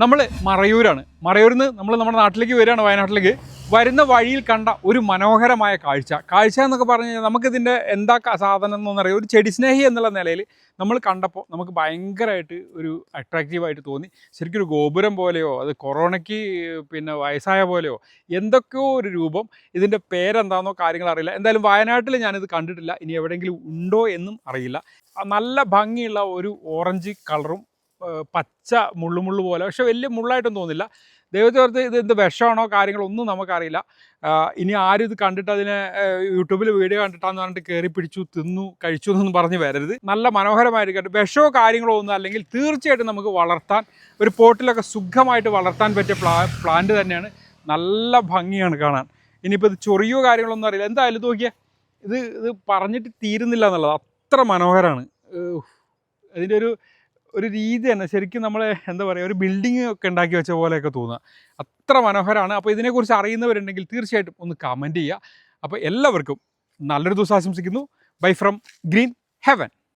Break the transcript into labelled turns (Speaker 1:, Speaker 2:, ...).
Speaker 1: നമ്മൾ മറയൂരാണ്. മറയൂരിൽ നിന്ന് നമ്മൾ നമ്മുടെ നാട്ടിലേക്ക് വരികയാണ് വയനാട്ടിലേക്ക്. വരുന്ന വഴിയിൽ കണ്ട ഒരു മനോഹരമായ കാഴ്ച. കാഴ്ച എന്നൊക്കെ പറഞ്ഞു കഴിഞ്ഞാൽ നമുക്കിതിന്റെ എന്താ സാധനം എന്നറിയാം ഒരു ചെടി സ്നേഹി എന്നുള്ള നിലയിൽ നമ്മൾ കണ്ടപ്പോൾ നമുക്ക് ഭയങ്കരമായിട്ട് ഒരു അട്രാക്റ്റീവായിട്ട് തോന്നി. ശരിക്കും ഒരു ഗോപുരം പോലെയോ അത് കൊറോണയ്ക്ക് പിന്നെ വയസ്സായ പോലെയോ എന്തൊക്കെയോ ഒരു രൂപം. ഇതിന്റെ പേരെന്താണെന്നോ കാര്യങ്ങൾ അറിയില്ല. എന്തായാലും വയനാട്ടിൽ ഞാനിത് കണ്ടിട്ടില്ല. ഇനി എവിടെയെങ്കിലും ഉണ്ടോ എന്നും അറിയില്ല. നല്ല ഭംഗിയുള്ള ഒരു ഓറഞ്ച് കളറും പച്ച മുള്ളു മുള്ളു പോലെ പക്ഷെ വലിയ മുള്ളായിട്ടൊന്നും തോന്നില്ല ദൈവത്തെ ഓർത്ത് ഇത് എന്ത് വിഷമാണോ കാര്യങ്ങളൊന്നും നമുക്കറിയില്ല. ഇനി ആരും ഇത് കണ്ടിട്ട് അതിനെ യൂട്യൂബിൽ വീഡിയോ കണ്ടിട്ടാന്ന് പറഞ്ഞിട്ട് കയറി പിടിച്ചു തിന്നു കഴിച്ചു എന്നൊന്നും പറഞ്ഞ് വരരുത്. നല്ല മനോഹരമായിരിക്കട്ടെ. വിഷമോ കാര്യങ്ങളോ ഒന്നും അല്ലെങ്കിൽ തീർച്ചയായിട്ടും നമുക്ക് വളർത്താൻ ഒരു പോട്ടിലൊക്കെ സുഖമായിട്ട് വളർത്താൻ പറ്റിയ പ്ലാ പ്ലാന്റ് തന്നെയാണ്. നല്ല ഭംഗിയാണ് കാണാൻ. ഇനിയിപ്പോൾ ഇത് ചൊറിയോ കാര്യങ്ങളൊന്നും അറിയില്ല. എന്തായാലും നോക്കിയാൽ നോക്കിയേ? ഇത് ഇത് പറഞ്ഞിട്ട് തീരുന്നില്ല എന്നുള്ളത്. അത്ര മനോഹരമാണ് അതിന്റെ ഒരു ഒരു രീതി തന്നെ ശരിക്കും നമ്മൾ എന്താ പറയുക ഒരു ബിൽഡിംഗ് ഒക്കെ ഉണ്ടാക്കി വെച്ച പോലെയൊക്കെ തോന്നുക. അത്ര മനോഹരമാണ് അപ്പോൾ ഇതിനെക്കുറിച്ച് അറിയുന്നവരുണ്ടെങ്കിൽ തീർച്ചയായിട്ടും ഒന്ന് കമന്റ് ചെയ്യുക. അപ്പോൾ എല്ലാവർക്കും നല്ലൊരു ദിവസം ആശംസിക്കുന്നു. Bye from green heaven